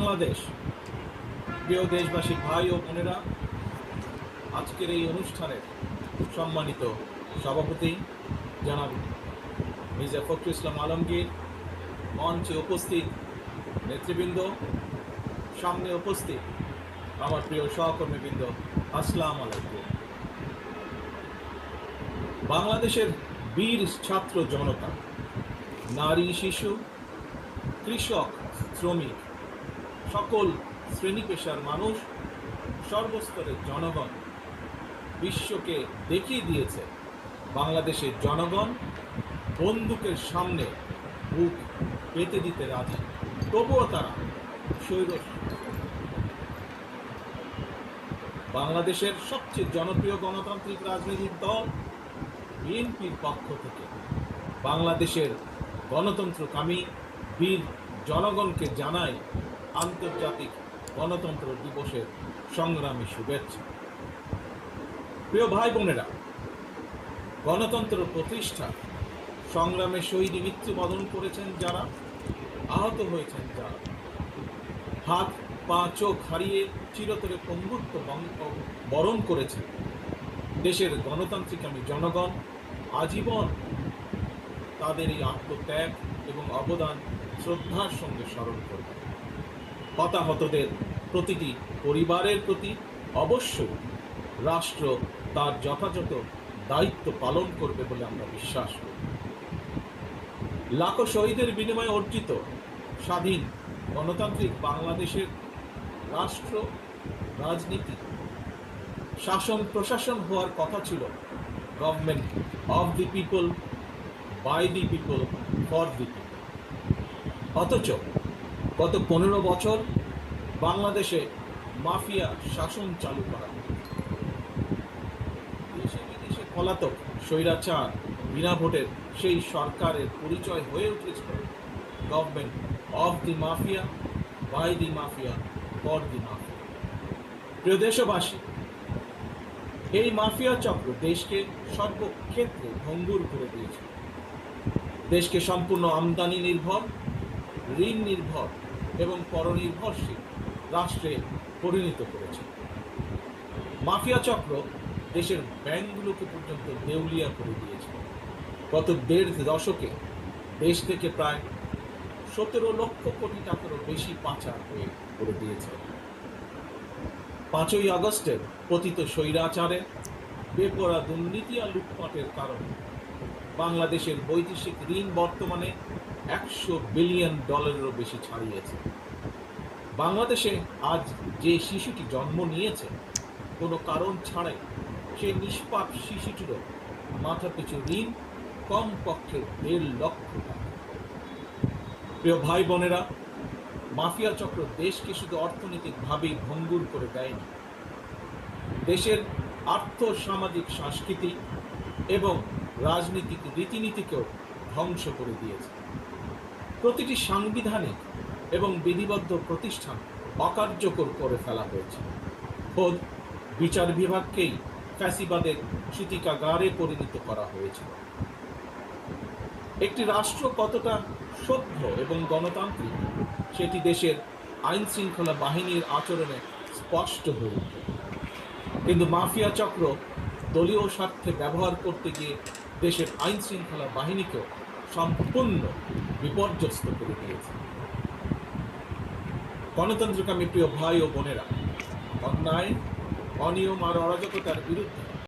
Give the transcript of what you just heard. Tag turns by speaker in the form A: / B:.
A: বাংলাদেশ। প্রিয় দেশবাসী, ভাই ও বোনেরা, আজকের এই অনুষ্ঠানের সম্মানিত সভাপতি জনাব মির্জা ফখরুল ইসলাম আলমগীর। মঞ্চে উপস্থিত নেতৃবৃন্দ, সামনে উপস্থিত আমার প্রিয় সহকর্মীবৃন্দ, আসসালাম আলাইকুম। বাংলাদেশের বীর ছাত্র জনতা, নারী, শিশু, কৃষক, শ্রমিক সকল শ্রেণি পেশার মানুষ, সর্বস্তরের জনগণ বিশ্বকে দেখিয়ে দিয়েছে বাংলাদেশের জনগণ বন্দুকের সামনে বুক পেতে দিতে রাজি। তবুও তারা স্বৈর বাংলাদেশের সবচেয়ে জনপ্রিয় গণতান্ত্রিক রাজনৈতিক দল বিএনপির পক্ষ থেকে বাংলাদেশের গণতন্ত্রকামী বীর জনগণকে জানাই আন্তর্জাতিক গণতন্ত্র দিবসের সংগ্রামী শুভেচ্ছা। প্রিয় ভাই বোনেরা, গণতন্ত্র প্রতিষ্ঠা সংগ্রামে শহীদ মৃত্যুবরণ করেছেন যারা, আহত হয়েছেন যারা। হাত, পা, চোখ হারিয়ে চিরতরে পঙ্গুত্ব বরণ করেছেন। দেশের গণতান্ত্রিক আমি জনগণ আজীবন তাদের এই আত্মত্যাগ এবং অবদান শ্রদ্ধার সঙ্গে স্মরণ করবে। হতাহতদের প্রতিটি পরিবারের প্রতি অবশ্যই রাষ্ট্র তার যথাযথ দায়িত্ব পালন করবে বলে আমরা বিশ্বাস করি। লাখো শহীদের বিনিময়ে অর্জিত স্বাধীন গণতান্ত্রিক বাংলাদেশের রাষ্ট্র, রাজনীতি, শাসন, প্রশাসন হওয়ার কথা ছিল government of the people by the people for the people অথচ গত পনেরো বছর বাংলাদেশে মাফিয়া শাসন চালু করা দেশে বিদেশে পলাতক স্বৈরাচার বিনা ভোটের সেই সরকারের পরিচয় হয়ে উঠেছিল। Government of the mafia by the mafia for the mafia প্রিয় দেশবাসী, এই মাফিয়া চক্র দেশকে সর্বক্ষেত্রে ভঙ্গুর করে দিয়েছে। দেশকে সম্পূর্ণ আমদানি নির্ভর, ঋণ নির্ভর এবং পরনির্ভরশীল রাষ্ট্রে পরিণত করেছে। মাফিয়া চক্র দেশের ব্যাংকগুলোকে পর্যন্ত দেউলিয়া করে দিয়েছে। গত দেড় দশকে দেশ থেকে প্রায় সতেরো লক্ষ কোটি টাকারও বেশি পাচার হয়ে করে দিয়েছে। পাঁচই আগস্টের পতিত স্বৈরাচারে বেপরা দুর্নীতি আর লুটপাটের কারণে বাংলাদেশের বৈদেশিক ঋণ বর্তমানে একশো বিলিয়ন ডলারেরও বেশি ছাড়িয়েছে। বাংলাদেশে আজ যে শিশুটি জন্ম নিয়েছে, কোনো কারণ ছাড়াই সে নিষ্পাপ শিশুটিরও মাথা পিছু ঋণ কমপক্ষে দেড় লক্ষ টাকা। প্রিয় ভাই বোনেরা, মাফিয়া চক্র দেশকে শুধু অর্থনৈতিকভাবেই ভঙ্গুর করে দেয়নি। দেশের আর্থ সামাজিক সাংস্কৃতিক এবং রাজনৈতিক রীতিনীতিকেও ধ্বংস করে দিয়েছে। প্রতিটি সাংবিধানিক এবং বিধিবদ্ধ প্রতিষ্ঠান অকার্যকর করে ফেলা হয়েছে। খোদ বিচার বিভাগকেই ফ্যাসিবাদের সূতিকাগারে পরিণত করা হয়েছিল একটি রাষ্ট্র কতটা সভ্য এবং গণতান্ত্রিক, সেটি দেশের আইন শৃঙ্খলা বাহিনীর আচরণে স্পষ্ট হয়ে ওঠে। কিন্তু মাফিয়া চক্র দলীয় স্বার্থে ব্যবহার করতে গিয়ে দেশের আইন শৃঙ্খলা বাহিনীকেও সম্পূর্ণ বিপর্যস্ত করে দিয়েছে। গণতন্ত্রকামী প্রিয় ভাই ও বোনেরা অন্যায় অনিয়ম আর অরাজকতার বিরুদ্ধে